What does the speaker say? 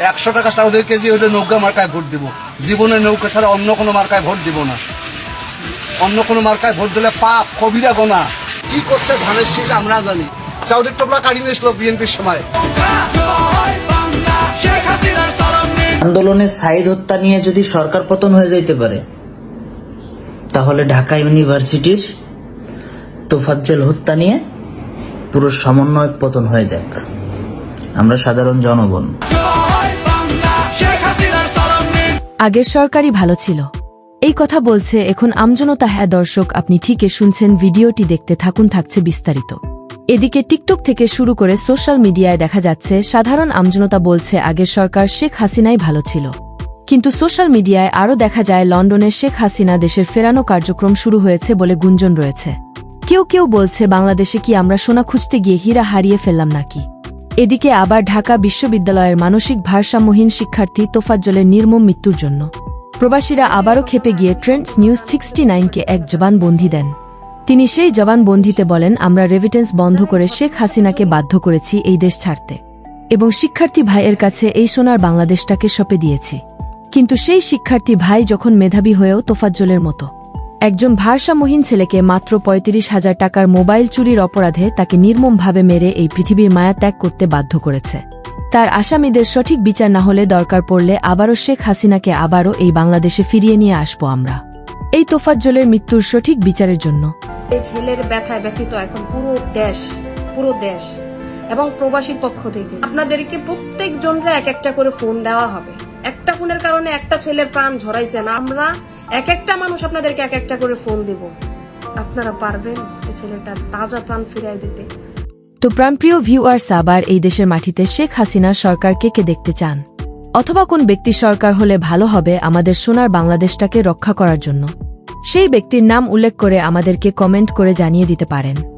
একশো টাকা চাউলের কেজি হলে নৌকা মার্কায় ভোট দিব। জীবনে নৌকা ছাড়া অন্য কোনো মার্কায় ভোট দিব না। অন্য কোনো মার্কায় ভোট দিলে পাপ, কবিরা গোনা। কি করছে ধানের শীষ আমরা জানি। চাউলের টোপলা কাড়ি নিয়েছিল বিএনপির সময়। আন্দোলনের সাইদ হত্যা নিয়ে যদি সরকার পতন হয়ে যাইতে পারে, তাহলে ঢাকা ইউনিভার্সিটির তোফাজ্জেল হত্যা নিয়ে পুরো সমন্বয় পতন হয়ে যাক। আমরা সাধারণ জনগণ। আগের সরকারই ভালো ছিল। এই কথা বলছে এখন আমজনতা হ্যাঁ দর্শক, আপনি ঠিকই শুনছেন, ভিডিওটি দেখতে থাকুন, থাকছে বিস্তারিত। এদিকে টিকটক থেকে শুরু করে সোশ্যাল মিডিয়ায় দেখা যাচ্ছে, সাধারণ আমজনতা বলছে আগের সরকার শেখ হাসিনাই ভালো ছিল। কিন্তু সোশ্যাল মিডিয়ায় আরও দেখা যায়, লন্ডনে শেখ হাসিনা দেশের ফেরানো কার্যক্রম শুরু হয়েছে বলে গুঞ্জন রয়েছে। কেউ কেউ বলছে, বাংলাদেশে কি আমরা সোনা খুঁজতে গিয়ে হীরা হারিয়ে ফেললাম নাকি? এদিকে আবার ঢাকা বিশ্ববিদ্যালয়ের মানসিক ভারসাম্যহীন শিক্ষার্থী তোফাজ্জলের নির্মম মৃত্যুর জন্য। প্রবাসীরা আবারও খেপে গিয়ে ট্রেন্ডস নিউজ সিক্সটি নাইনকে এক জবানবন্দি দেন। তিনি সেই জবানবন্দিতে বলেন, আমরা রেভিটেন্স বন্ধ করে শেখ হাসিনাকে বাধ্য করেছি এই দেশ ছাড়তে এবং শিক্ষার্থী ভাইয়ের কাছে এই সোনার বাংলাদেশটাকে সঁপে দিয়েছি। কিন্তু সেই শিক্ষার্থী ভাই যখন মেধাবী হয়েও তোফাজ্জলের মতো একজন ভারসাম্যহীন ছেলেকে মাত্র পঁয়ত্রিশ হাজার টাকার মোবাইল চুরির অপরাধে তাকে নির্মমভাবে মেরে এই পৃথিবীর মায়া ত্যাগ করতে বাধ্য করেছে। তার আসামিদের সঠিক বিচার না হলে দরকার পড়লে আবারও শেখ হাসিনাকে আবারও এই বাংলাদেশে ফিরিয়ে নিয়ে আসব আমরা। এই তোফাজ্জলের মৃত্যুর সঠিক বিচারের জন্য। এই ছেলের ব্যথায় ব্যথিত এখন পুরো দেশ পুরো দেশ এবং প্রবাসীর পক্ষ থেকে। আপনাদেরকে প্রত্যেক জনরা এক একটা করে ফোন দেওয়া হবে। একটা ফোনের কারণে একটা ছেলের প্রাণ ঝরাইছেন আমরা এক একটা মানুষ আপনাদেরকে এক একটা করে ফোন দেব। আপনারা পারবেন ছেলেটা তাজা প্রাণ ফিরাই দিতে। তো প্রাণপ্রিয় ভিউয়ার সাবার এই দেশের মাটিতে শেখ হাসিনা সরকারকে কে দেখতে চান? অথবা কোন ব্যক্তি সরকার হলে ভালো হবে আমাদের সোনার বাংলাদেশটাকে রক্ষা করার জন্য? সেই ব্যক্তির নাম উল্লেখ করে আমাদেরকে কমেন্ট করে জানিয়ে দিতে পারেন।